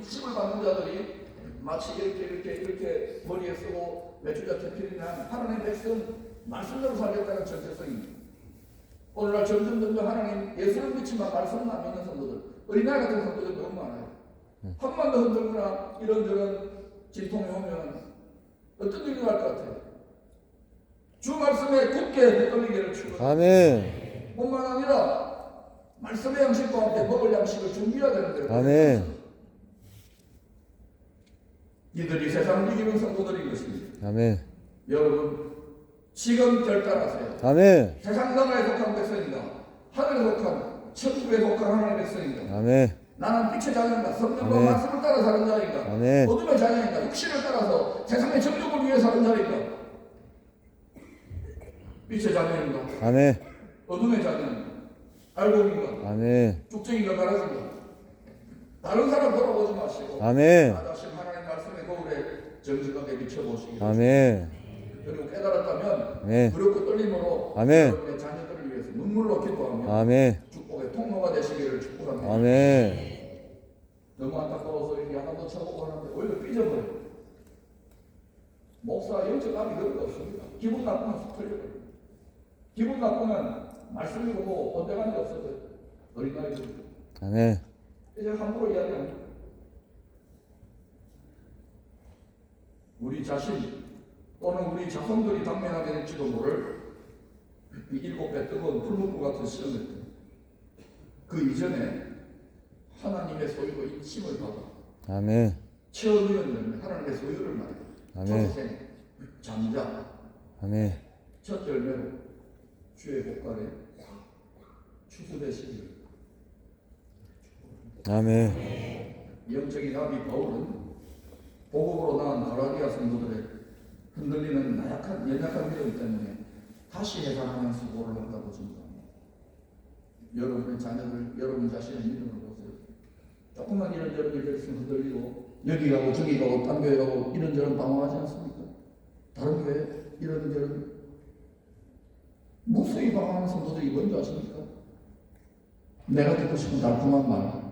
힘을 받는 자들이 마치 이렇게 이렇게 이렇게 머리에 쓰고 매주자 태필이나 하나님의 백성 말씀대로 살겠다는 정체성입니다. 오늘날 점점 점점 하나님 예수를 믿지만 말씀은 안 믿는 성도들 어린아이 같은 성도들 너무 많아요. 한번 더 흔들거나 이런저런 진통이 오면 어떤 일이 날 것 같아요? 주 말씀에 굳게 붙들리기를 축원합니다. 아멘. 뿐만 아니라 말씀의 양식과 함께 먹을 양식을 준비해야 되는데 아멘. 이들이 세상을 이기는 성도들인 것입니다. 아멘. 여러분 지금 결단하세요. 아멘. 세상 나라에 속한 백성인가 하늘에 속한 천국에 속한 하나님의 백성인가 아멘. 나는 빛의 자녀인가 성령과. 말씀을 따라 사는 자인가 아멘. 어둠의 자녀인가 육신을 따라서 세상의 정욕을 위해 사는 자인가 빛의 자녀인가 아멘. 어둠의 자녀인가 알고인가 아멘. 쭉정이가 가라진가 다른 사람 돌아보지 마시고 아멘. 정직하게 비춰보시기 아멘. 그리고 깨달았다면 아멘. 두렵고 떨림으로 아멘. 여러분의 자녀들을 위해서 눈물로 기도하며 아멘. 축복의 통로가 되시기를 축복합니다. 아멘. 너무 안타까워서 이렇게 하나도 쳐보고 하는데 오히려 삐져버려요. 목사 영적 감이 그런 거 없습니다. 기분 나쁘면 쑥 털려버려요. 기분 나쁘면 말씀이 오고 본대감이 없어져요. 어린아이들. 아멘. 이제 함부로 이야기합니다. 우리 자신 또는 우리 자손들이 당면하게 될지도 모를 이 일곱 배 뜨거운 풀문구 같은 시험을 때그 이전에 하나님의 소유로 인침을 받아 아멘. 처음이었는데 하나님의 소유를 말해요. 아멘. 초생, 잠자, 아멘. 첫 열매로 주의 복간에 추수되시기를 아멘. 영적인 아비 바울은 보급으로 낳은 가라디아 성도들의 흔들리는 나약한 연약한 믿음 때문에 다시 해산하는 수고를 한다고 증거합니다. 여러분의 자녀들, 여러분 자신의 믿음을 보세요. 조금만 이런저런 일이 있으면 흔들리고 여기 가고 저기 가고 딴 교회 가고 이런저런 방황하지 않습니까? 다른 교회 이런저런 무수히 방황하는 성도들이 뭔지 아십니까? 내가 듣고 싶은 달콤한 말,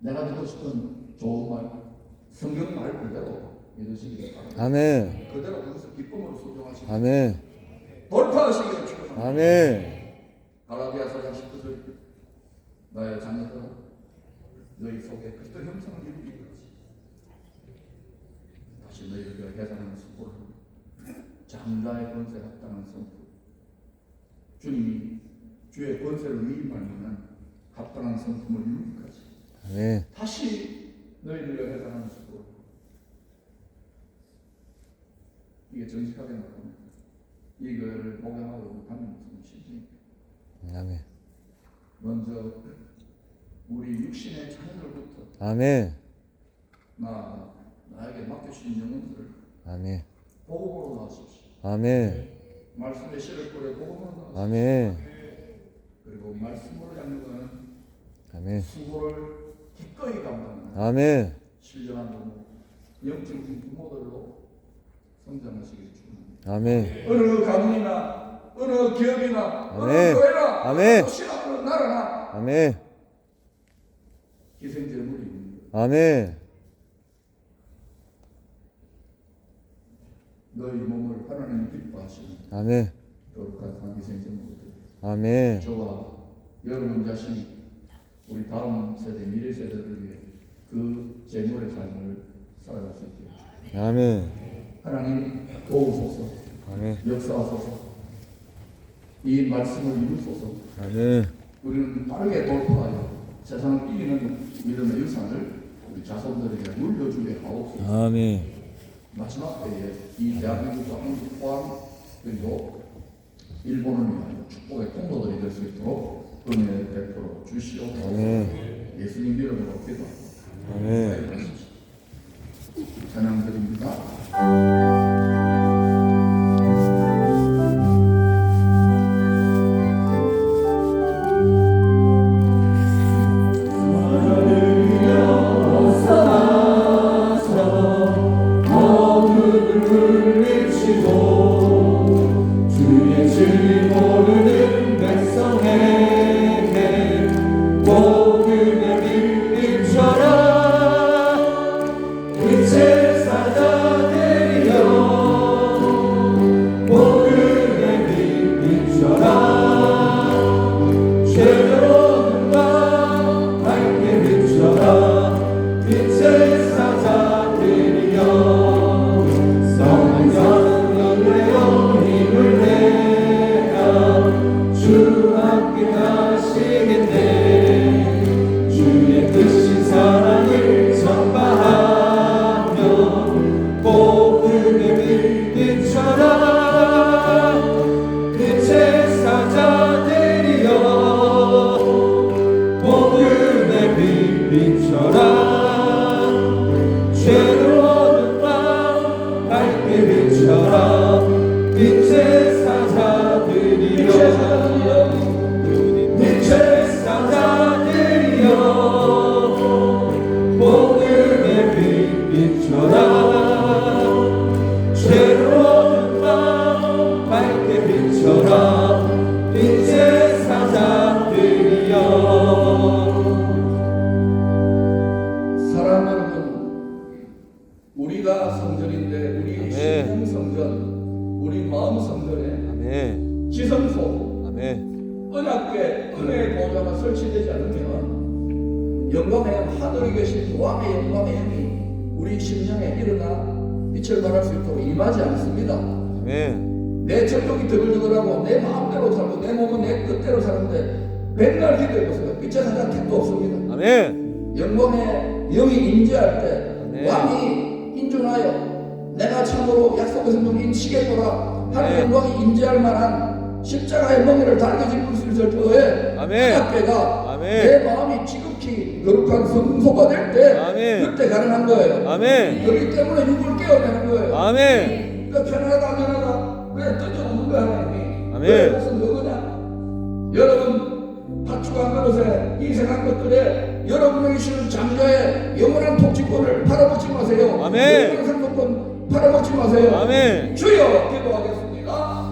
내가 듣고 싶은 좋은 말, 성경 말 그대로 믿으시기 바랍니다. 아멘. 그대로 그것을 기쁨으로 순종하시고 아멘. 돌파하시기를 축복합니다. 아멘. 갈라디아 4장 19절 나의 자녀들아 너희 속에 그리스도 형상을 이루기 까지 다시 너희를 해산하는 수고를 장자의 권세에 합당한 성품 주님이 주의 권세를 위임할 만한 합당한 성품을 이루기까지 아멘. 다시 너희들을 해당하는 수고 이게 정직하게 나가면 이걸 목양하고 못하면 무슨 실증입니까? 아멘. 먼저 우리 육신의 자녀들부터 아멘. 나 나에게 맡겨주신 영혼들을 아멘. 보고로 나십시오. 아멘. 말씀의 씨를 뿌려 보고로 나십시오. 아멘. 그리고 말씀으로 잡는 것은 아멘. 수고를 기꺼이 감당하는 아멘. 신령한 부모, 영적인 부모들로 성장하시길 축원합니다. 아멘. 어느 가문이나 어느 기업이나 어느 아멘. 교회나 아멘. 어느 도시나 어느 나라나 아멘. 희생제물이 있는 아멘. 너희 몸을 하나님이 기뻐하시는 아멘. 거룩한 상기생제물들 아멘. 저와 여러분 자신이 우리 다음 세대 미래 세대를 위해 그 제물의 삶을 살아갈 수 있게 아멘. 하나님 도우소서 아멘. 역사하소서 이 말씀을 이루소서 아멘. 우리는 빠르게 돌파하여 세상을 이기는 믿음의 유산을 우리 자손들에게 물려주게 하옵소서 아멘. 마지막 때에 이 대한민국과 한국 포함 그리고 일본을 위하여 축복의 통로들이 될 수 있도록 은혜 베풀어 주시옵소서 아멘. 예수님 이름으로 기도하고 아멘. 영광의 하늘에 계신 왕의 영광의 힘이 우리 심령에 일어나 빛을 발할 수 있도록 임하지 않습니다. 아멘. 내 전력이 드글드글하고 내 마음대로 살고 내 몸은 내 뜻대로 사는데 맨날 기도해보세요. 빛의 사자 택도 없습니다. 아멘. 영광의 영이 임재할 때 아멘. 왕이 인존하여 내가 참으로 약속의 성령 인치겠노라 하는. 영광이 임재할 만한 십자가의 멍에를 달게 짚을 수 있을 때에 아멘. 학교가 아멘. 내 마음이 지극히 거룩한 성소가 될 때. 그때 가능한 거예요. 아멘. 그렇기 때문에 육을 깨어내는 거예요. 아멘. 그러니까 편안하다 편안하다 그래 던져놓는 거야 하나님이 아멘. 왜 그것은 그거냐 여러분 파출한 그릇에 이 세상 것들에 여러분에게 주는 장자의 영원한 통치권을 팔아먹지 마세요 아멘. 영원한 상속권 팔아먹지 마세요 아멘. 주여 기도하겠습니다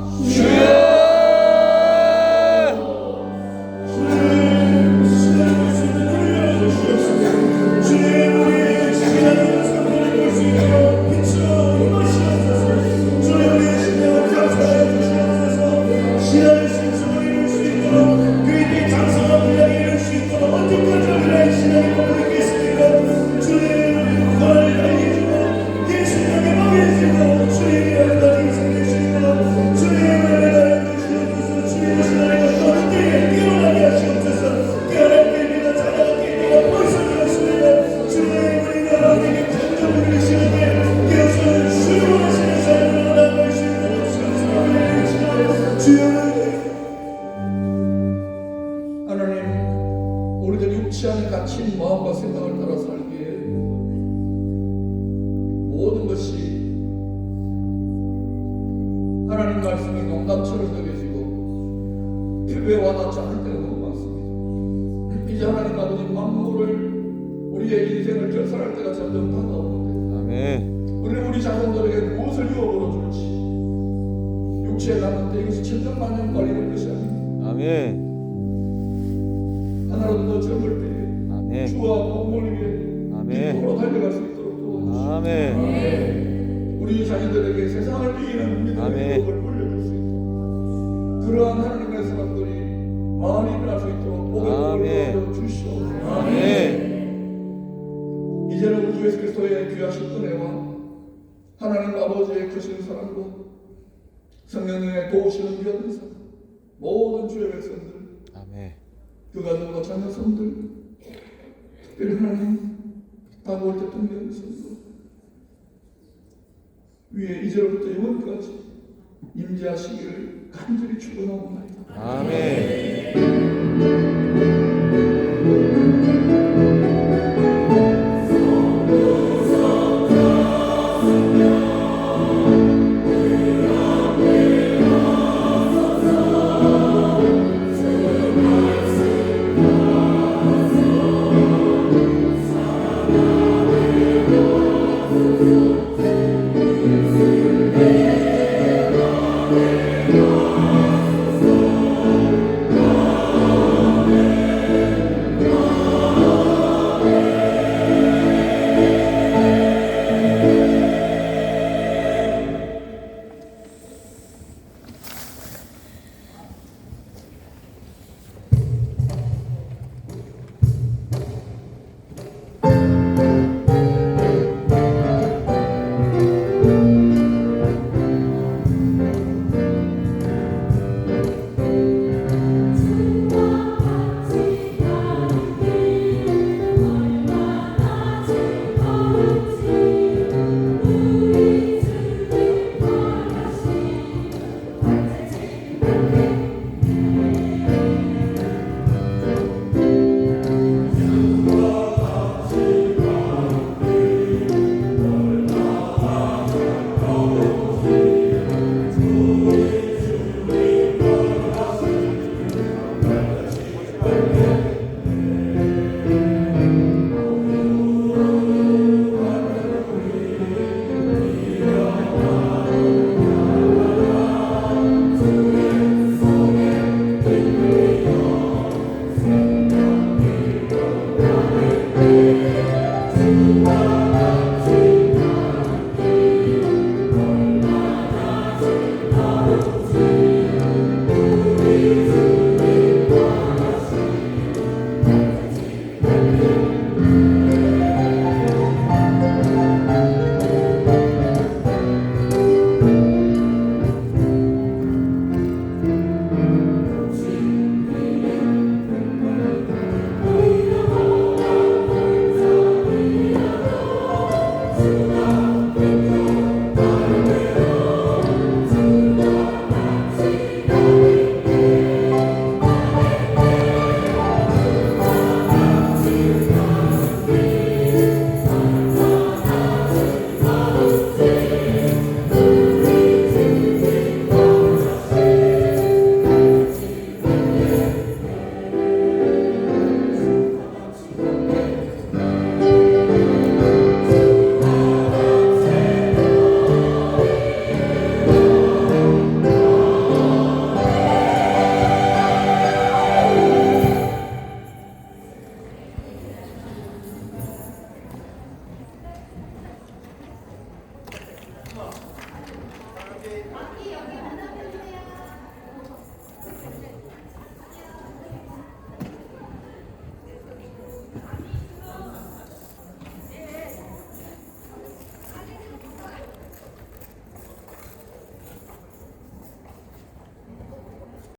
우리의 인생을 결산할 때가 점점 다가오는데 아멘. 우리는 우리 자손들에게 무엇을 유업으로 줄지 육체에 남는데 이것이 천정만년 걸리는 것이 아닙니다. 아멘. 하나라도 더 젊을 때에 아멘. 주와 부모님에게 아멘. 믿음으로 달려갈 수 있도록 도와주시고 아멘. 우리 자녀들에게 세상을 이기는 믿음의 아멘. 복을 물려줄 수 있도록 그러한 하나님의 사람들이 많이 일어날 수 있도록 아멘. 복을 주시옵소서 아멘. 이제는 우리 주 예수 그리스도의 귀하신 은혜와 하나님 아버지의 크신 사랑과 성령님의 도우시는 연사 모든 주의 백성들 아멘. 그 가정과 자녀손들 특별히 하나님 다가올 대통령 선거 위에 이제로부터 영원까지 임재하시기를 간절히 축원하옵나이다. 아멘.